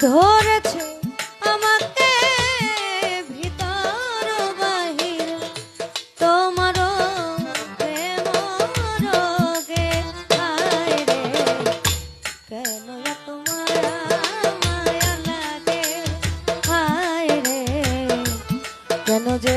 ধরেছে আমাকে ভিতর বাহির। তোমার প্রেমরোগে আয় রে। কেন তোমার মায়া লাগে আয় রে। কেন যে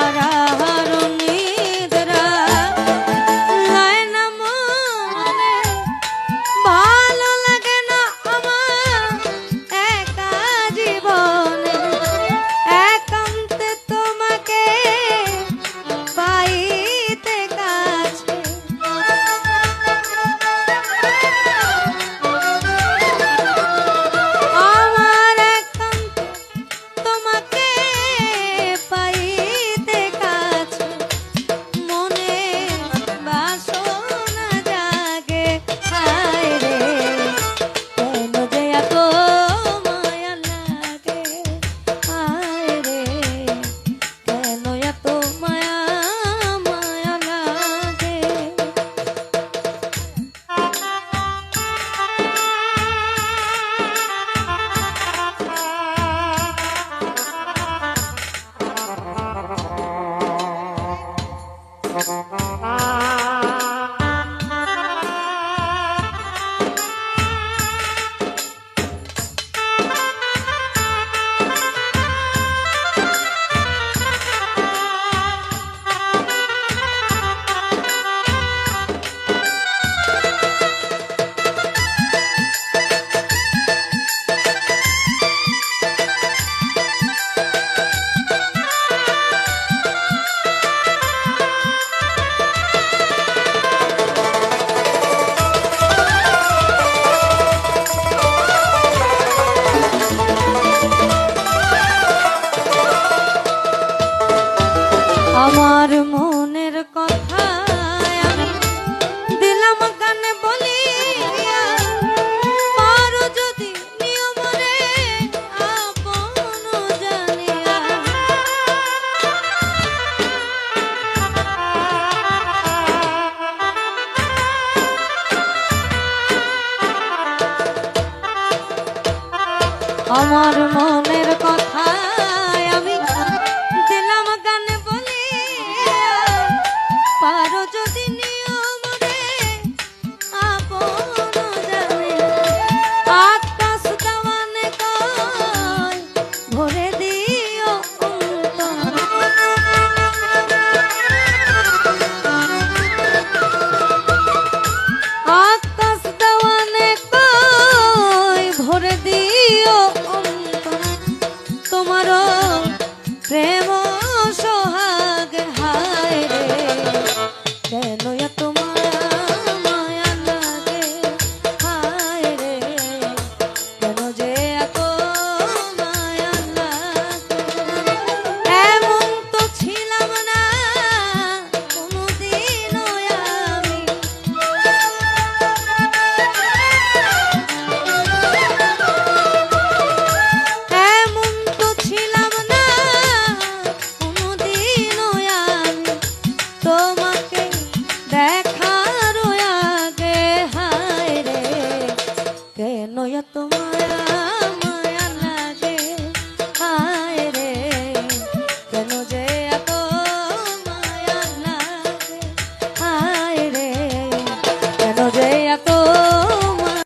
아. আমার মনের কথা তোমার